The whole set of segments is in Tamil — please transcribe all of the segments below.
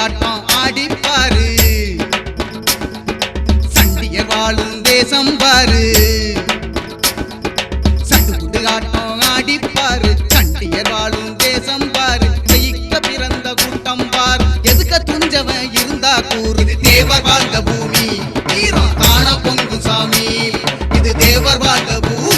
ஆட்டம் ஆடிப்பாரு. சண்டிய வாழும் தேசம் பாரு. சட்டுப்புட்டு ஆட்டம் ஆடிப்பாரு. சண்டியர் வாழும் தேசம் பாரு. ஜெயிக்க பிறந்த கூட்டம் பாரு. எதுக்க துஞ்சவன் இருந்தா கூறு. தேவர் வாழ்ந்த பூமி வீரம் காண பொங்கு சாமி. இது தேவர் வாழ்ந்த பூமி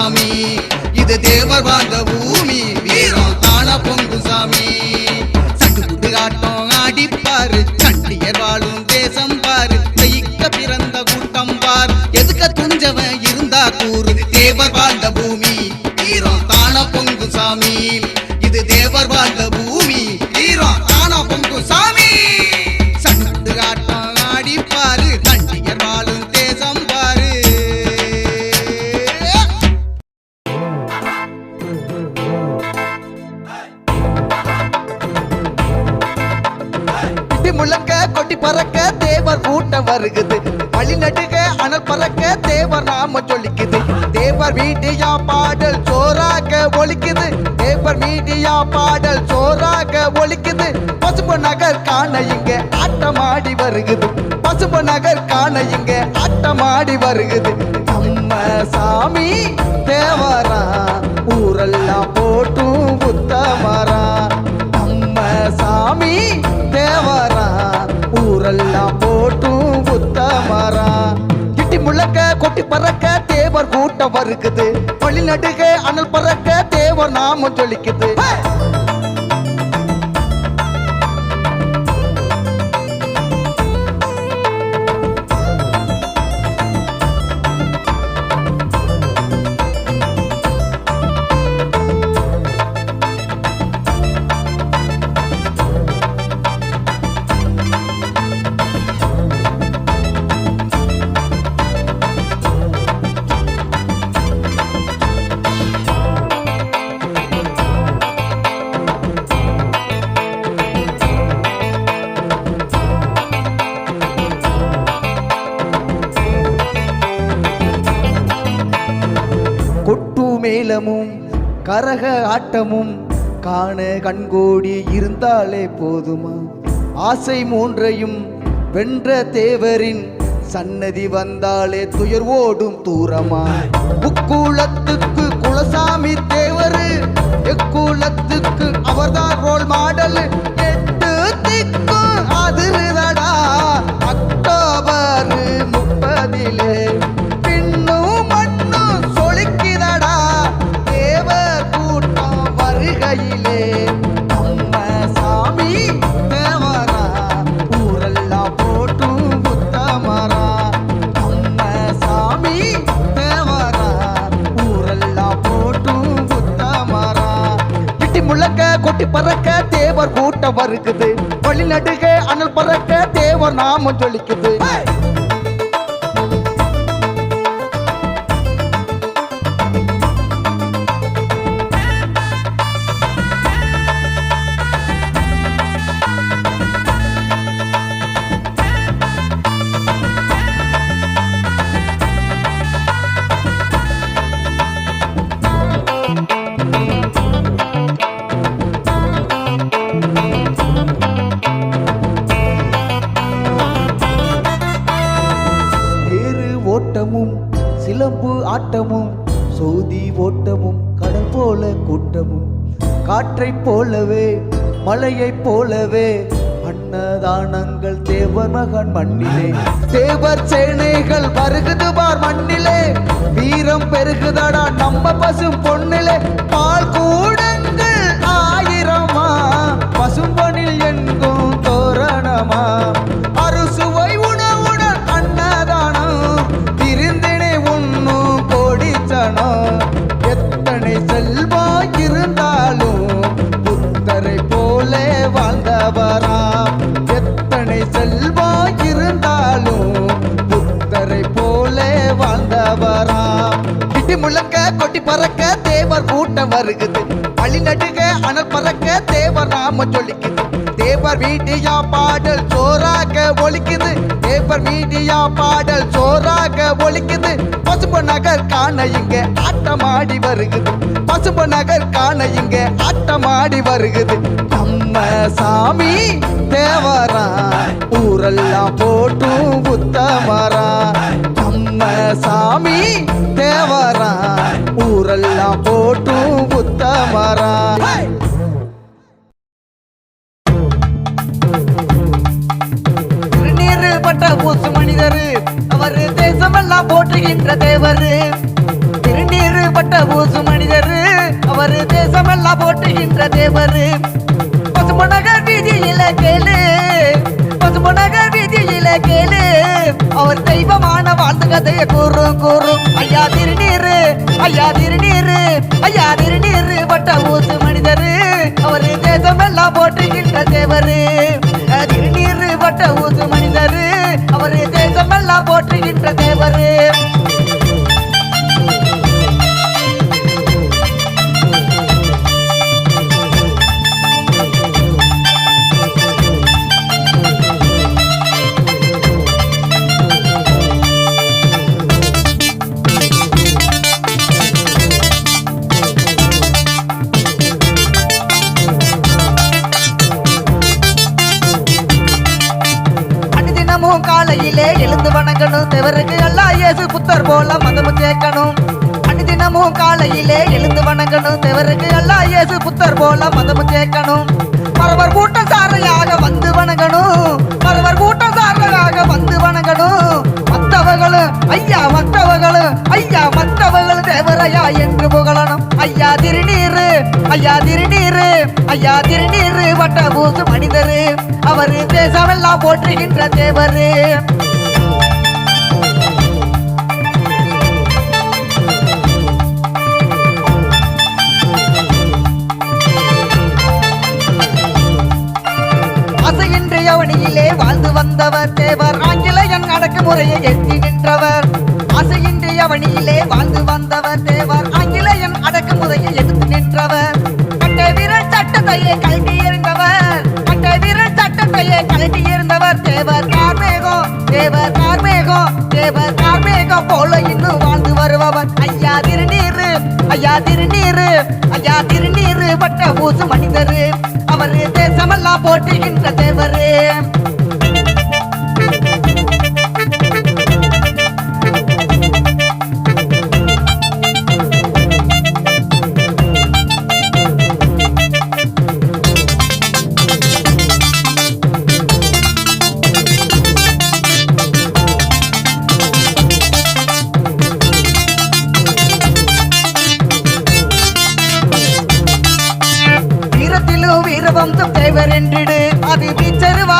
சாமி. இது தேவர் வாழ்ந்த பூமி. வீரம் தான பொங்கு சாமி. சட்டுப்புட்டு ஆட்டம் ஆடிப்பாரு. சண்டியர் வாழும் தேசம் பாரு. ஜெயிக்க பிறந்த கூட்டம் பார். எதுக்க துஞ்சவன் இருந்தா கூறு. தேவர் வாழ்ந்த பூமி. வீரம் தான பொங்கு சாமி. இது தேவர் வாழ்ந்த பூமி. வீரம் தான பொங்கு பறக்க தேவர் கூட்டம் வருகுது. வழி நடுக அனல் பறக்க தேவர் நாம சொல்லிக்குது தேவர் மீடியா பாடல் சோறாக ஒலிக்குது. தேவர் மீடியா பாடல் சோறாக ஒலிக்குது. பசும்பு நகர் காண இங்க ஆட்டமாடி வருகுது. பசும்பு நகர் காண இங்க ஆட்டமாடி வருகுது. நம்ம சாமி தேவரா ஊரெல்லாம் போட்டும் புத்தமரா. நம்ம சாமி ஊரெல்லாம் போட்டும் புத்தமரா கிட்டி முழக்க கொட்டி பறக்க தேவர் கூட்டம் வருக்குது வழி நடுக அனல் பறக்க தேவர் நாமம் ஜொலிக்குது. நீளமும் கரக ஆட்டமும் காண கண்கோடி இருந்தாலே போதுமா? ஆசை மூன்றையும் வென்ற தேவரின் சன்னதி வந்தாலே துயர் ஓடும் தூரமா? முக்குளத்துக்கு குலசாமி தேவரு எக்குளத்துக்கு அவர்தான் ரோல் மாடல். நாமம் ஜொலிக்குது. சேனைகள் வருகுது பார் மண்ணிலே. வீரம் பெருகுதடா நம்ம பசும் பொண்ணிலே. பா பறக்க தேவர் கூட்டம் வருகுது. வழி நடுக அனல் பறக்க தேவர் நாம ஜொலிக்குது தேவர் மீடியா பாடல் சோறாக ஒழிக்குது தேவர் மீடியா பாடல் சோறாக ஒழிக்குது பசும்பு நகர் காண இங்க ஆட்டமாடி வருகுது. பசும்பு நகர் காண இங்க ஆட்டமாடி வருகுது. நம்ம சாமி தேவரா ஊரெல்லாம் போட்டும் புத்தமரா சாமி தேவரா ஊரெல்லாம் போட்டும் புத்தமரா திருநீறு பூசு மனிதரு அவரு தேசமெல்லாம் போற்றுகின்ற தேவரு. திருநீறு பூசு மனிதரு அவரு தேசமெல்லாம் போற்றுகின்ற தேவரு. பசுமநகர் வீதியில கேளு வீதியில கேளு அவர் தெய்வமான வாழ்ந்து கதைய கூறு கூறு. ஐயா திருநீரு ஐயா திருநீரு ஐயா திருநீரு. பட்ட ஊசு மனிதரு அவர் தேசமெல்லாம் போற்றுகின்ற தேவரு. அஹ் திருநீரு பட்ட ஊசு மனிதரு அவரு தேசமெல்லாம் போற்றுகின்ற தேவரு. கேட்கணும். சேர்க்கணும் அனுதினமும் காலையிலே எழுந்து வணங்கணும். தேவருக்கு எல்லாம் இயேசு புத்தர் போல மதமும் கேட்கணும். பரவர் கூட்டம் சாரையாக வந்து வணங்கணும். பரவர் கூட்டம் சாரையாக வந்து வணங்கணும். மத்தவர்களும் ஐயா மத்தவர்களும் ஐயா மத்தவர்கள் தேவரையா என்று புகழணும். ஐயா திருநீரு ஐயா திருநீரு ஐயா திருநீரு வட்ட பூசு மனிதரு அவரு தேசமெல்லாம் போற்றுகின்ற தேவரு. வாழ்ந்து வந்தவர் தேவர். ஆங்கிலேயன் அடக்குமுறையை எட்டி நின்றவர். அசையின்றி அவனியிலே வாழ்ந்து வந்தவர் தேவர். ஆங்கிலேயன் அடக்குமுறையை எடுத்து நின்றவர். கட்டை வீரர் சட்டத்தையே கல்வி இருந்தவர். கட்டை வீரர் சட்டத்தையே கல்வி இருந்தவர் தேவர். கார்மேகோ தேவர் கார்மேகோ தேவர் கார்மேகோ போல இன்னும் வாழ்ந்து வருபவர். ஐயா திருநீரு ஐயா திருநீரு ஐயா திருநீரு. பட்ட ஊசு மனிதரு. அவரு தேசமெல்லாம் போட்டுகின்ற தேவரு.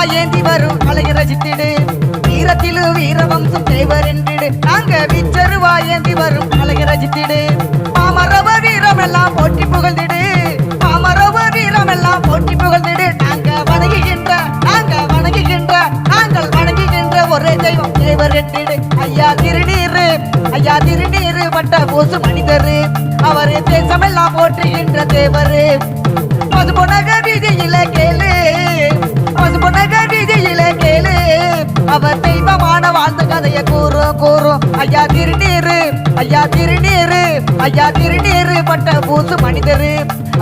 ஏந்தி வரும் அழகி ரசித்திடு. வீரத்திலு வீரவம்சம் தேவர் என்றிடு. நாங்க விச்சருவா ஏந்தி வரும் அழகி ரசித்திடு. மாமரவ வீரம் எல்லாம் போட்டி புகழ்ந்திடு. மாமரவ வீரம் எல்லாம் போட்டி புகழ்ந்திடு. நாங்க வணங்குகின்ற நாங்க வணங்குகின்ற நாங்கள் வணங்குகின்ற ஒரே தெய்வம் தேவர் என்றிடு. ஐயா திருநீர் ஐயா திருநீரு பட்ட போசு மனிதரு. அவரு தேசமெல்லாம் போற்றுகின்ற தேவரு. மதுபுனக வீதியில அவர் தெய்வமான வாழ்ந்த கதைய கூறும் கூறும் ஐயா திருநீரு ஐயா திருநீரு ஐயா திருநீரு பட்ட பூசு மனிதரு.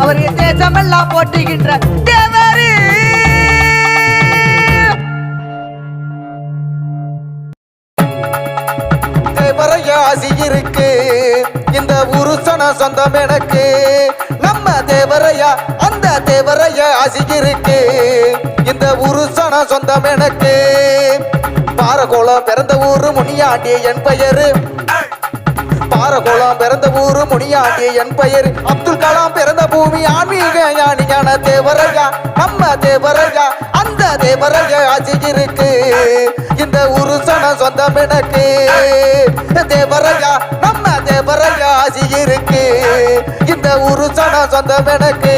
அவரு தேசமெல்லாம் போட்டுகின்ற தேவரு. ஆசி இருக்கு இந்த உருசன சொந்தம் எனக்கு. நம்ம தேவரையா அந்த தேவரையா ஆசி இருக்கு ஊரு உருசன சொந்தம் எனக்கு. பாரகோளம் பிறந்த ஊரு முனியாண்டி என் பெயரு. பாரகோளம் பிறந்த ஊரு முனியாண்டி என் பெயர். அப்துல் கலாம் பிறந்த பூமி ஆன்மீக ஞானியான தேவரையா. நம்ம தேவரையா அந்த தேவரையா ஆட்சி இருக்கு. இந்த உருசன சொந்தம் எனக்கு. தேவரையா நம்ம தேவரையா ஆட்சி இருக்கு. இந்த உருசன சொந்தம் எனக்கு.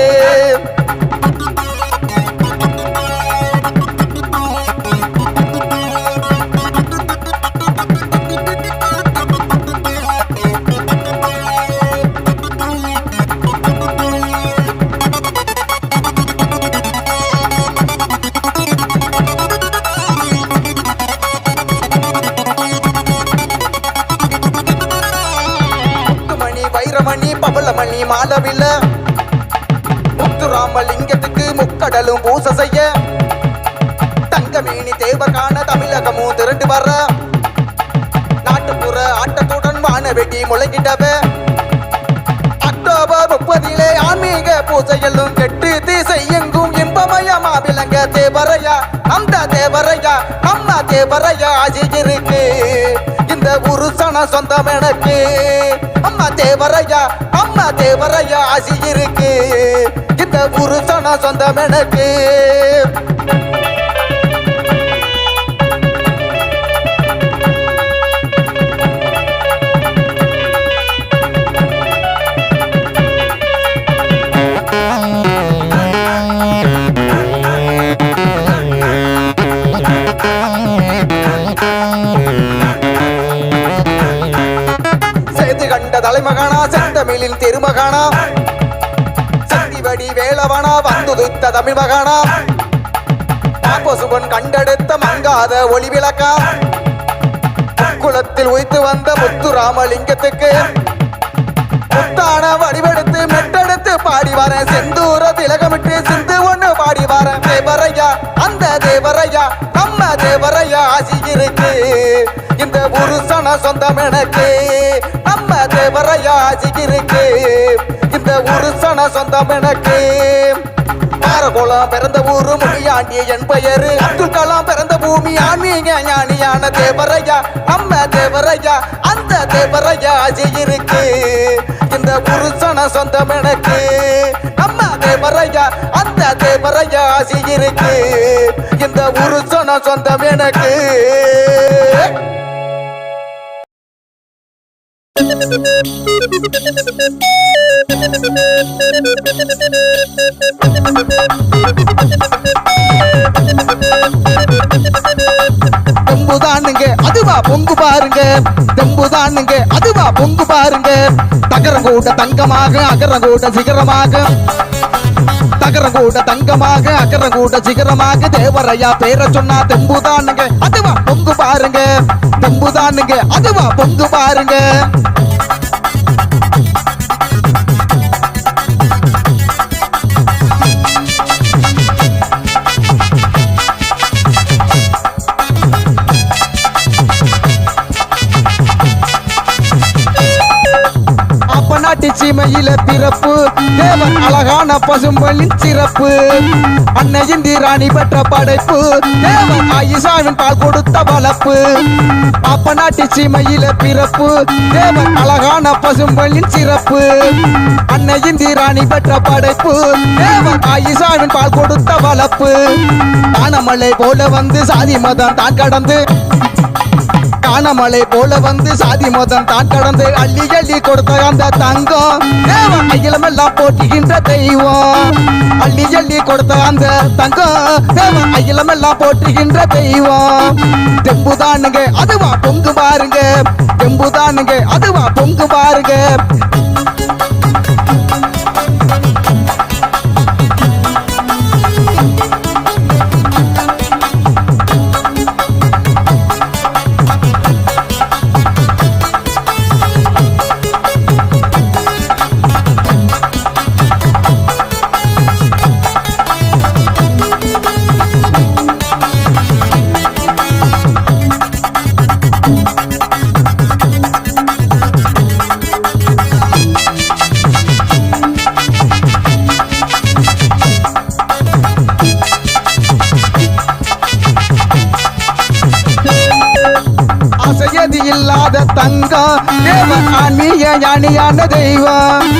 ராமலிங்கத்துக்கு முக்கடலும் பூச செய்ய. தங்கமேனி தேவர்கான தமிழகமும் திரண்டு வர. நாட்டுப்புற ஆட்டத்துடன் வானவெடி முழங்கிட்டவ அக்டோபர் முப்பதிலே ஆன்மீக பூஜைகளும் கெட்டு திசை எங்கும். இன்பமயமா விளங்க தேவரையா அந்த தேவரையா நம்ம தேவரையா இருக்கு. இந்த உருசன சொந்தம் எனக்கு. அம்மா தேவரையா அம்மா தேவரையா ஆசி இருக்கு. இந்த உருசன சொந்தம் எனக்கு. தமிழ் மகானா பசுவன் கண்டெடுத்த மங்காத ஒளி விளக்கா குளத்தில் உய்த்து வந்த முத்து ராமலிங்கத்துக்கு முத்தான வடிவெடுத்து மெட்டெடுத்து பாடி வர செந்தூர திலகமிட்டு சிந்து ஒண்ணு பாடி வர தேவரையா அந்த தேவரையா நம்ம தேவரையா ஆசி இருக்கு. இந்த புருஷன சொந்தம் எனக்கு நம்ம தேவரையா ஆசி இருக்கு. இந்த உருசன சொந்தம் எனக்கு. பாரகோளம் பிறந்த ஊரு முனியாண்டி என் பெயரு. அப்துல் கலாம் பிறந்த பூமி ஆன்மீக ஞானியான தேவரையா. நம்ம தேவரையா அந்த தேவரையா இருக்கு இந்த புருஷன சொந்தம் எனக்கு. நம்ம தேவரையா அந்த தேவரையா இருக்கு இந்த புருஷன சொந்தம் எனக்கு. தானுங்க. அதுவா பொங்கு பாருங்க. தெம்புதானுங்க அதுவா பொங்கு பாருங்க. தகரங்கூட தங்கமாக அகரங்கூட சிகரமாக. தகரங்கூட தங்கமாக அகரங்கூட சிகரமாக. தேவரையா பேர சொன்னா தெம்புதானுங்க அதுவா பொங்கு பாருங்க. தெம்புதானுங்க அதுவா பொங்கு பாருங்க. அப்பநாட்டு சீமையில பிறப்பு. தேவன் அழகான பசும்பலின் சிறப்பு. அன்னை இந்திராணி பெற்ற படைப்பு. தேவன் ஆயிஷாவின் பால் கொடுத்த வளப்பு. அப்பநாட்டு சீமையில பிறப்பு. தேவன் அழகான பசும்பலின் சிறப்பு. அன்னை இந்திராணி பெற்ற படைப்பு. தேவன் ஆயிஷாவின் பால் கொடுத்த வளப்பு. தானமலை போல வந்து சாதி மதம் தான் கடந்து. ஆனமலை போல வந்து சாதி மதம் தான் கடந்து அள்ளி அள்ளி கொடுத்த அந்த தங்கம். தேவ அகிலமெல்லாம் போற்றுகின்ற தெய்வம். அள்ளி அள்ளி கொடுத்த அந்த தங்கம். தேவ அகிலமெல்லாம் போற்றுகின்ற தெய்வம். தெம்புதானுங்க அதுவா பொங்கு பாருங்க. தெம்புதானுங்க அதுவா பொங்கு பாருங்க. தங்கம் தேவ ஆன்மீக ஞானியான தெய்வம்.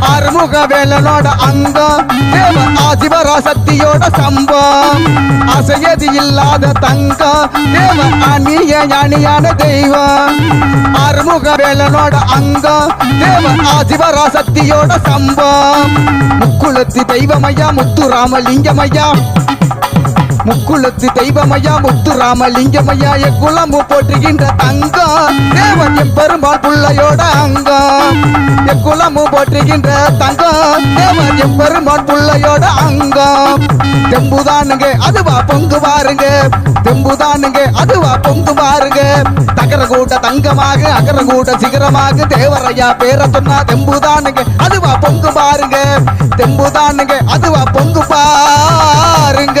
அறுமுக வேலனோட அங்கம். தேவ ஆதிபரா சக்தியோட சம்பம் அசையது இல்லாத தங்கம். தேவ ஆன்மீக ஞானியான தெய்வம். அறுமுக வேலனோட அங்கம். தேவ சக்தியோட சம்பம் முக்குளத்து தெய்வமையா முத்துராமலிங்கமையா. முக்குளத்து தெய்வமையா முத்துராம லிங்கமையா குலம்பு போற்றுகின்ற தங்கம். தேவன் எம் பெருமாள் புள்ளையோட அங்கம். குலம்பு போற்றுகின்ற தங்கம். தேவன் எம் பெருமாள் புள்ளையோட அங்கம். தெம்புதானுங்க அதுவா பொங்கு பாருங்க தெம்புதானுங்க அதுவா பொங்கு பாருங்க தகர கூட்ட தங்கமாக அகர கூட்ட சிகரமாக தேவரையா பேர சொன்னா தெம்புதானுங்க அதுவா பொங்கு பாருங்க. தெம்புதானுங்க அதுவா பொங்கு பாருங்க.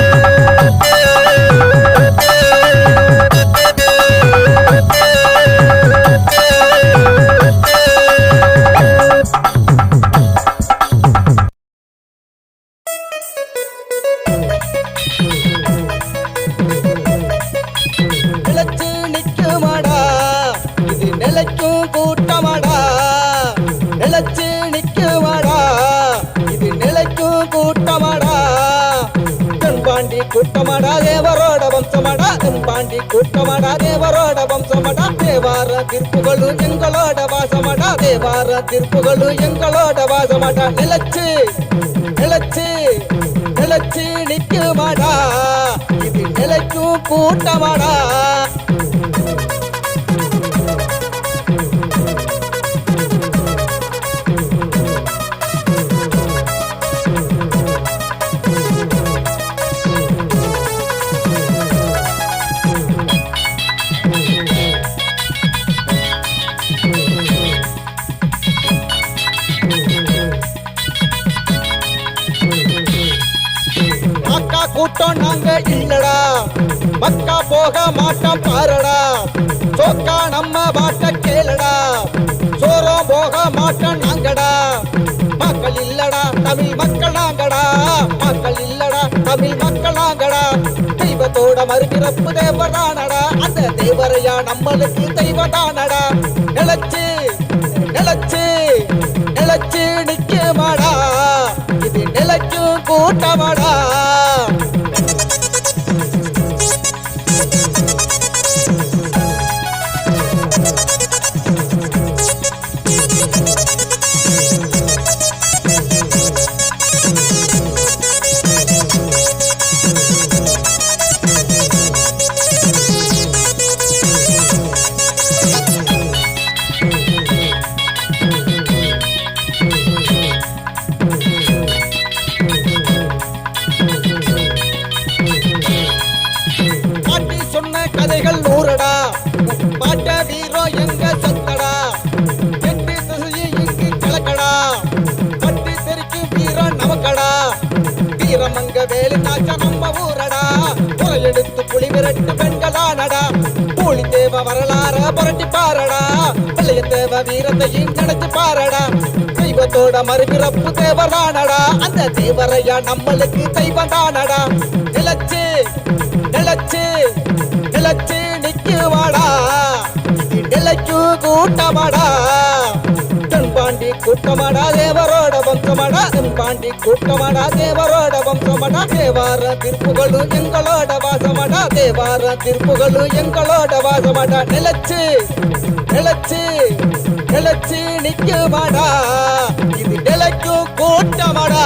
கூட்டமாடா போக மாட்டோம் பாருடா. சோக்கா நம்ம பாட்ட கேளுடா. சோரம் போக மாட்டோம் நாங்கடா. மக்கள் இல்லடா தமிழ் மக்கள் நாங்கடா. மக்கள் இல்லடா தமிழ் மக்கள் நாங்கடா. தெய்வத்தோட மறுபிறப்பு தேவரானடா அந்த தேவரையா நம்மளுக்கு தெய்வதானடா. நிலச்சு நிலச்சு வீரத்தையும் நினைச்சு பாரடா. தெய்வத்தோட மறுபிறப்பு தேவரானடா அந்த தேவரையா நம்மளுக்கு தெய்வம் தானடா நிலச்சு நிலச்சு நிலச்சு நிக்குவாடா நிலைக்கு கூட்டமாடா. தென்பாண்டி கூட்டமாடா தேவரோட வம்சமாடா. தென்பாண்டி கூட்டமாடா தேவரோட வம்சமாடா. தேவார திருப்புகளும் எங்களோட வாசமாடா. தேவார திருப்புகளும் எங்களோட வாசமாடா. நிலச்சு நிலச்சு நிலச்சு நிக்குமாடா இது நிலைக்கும் கூட்டமாடா?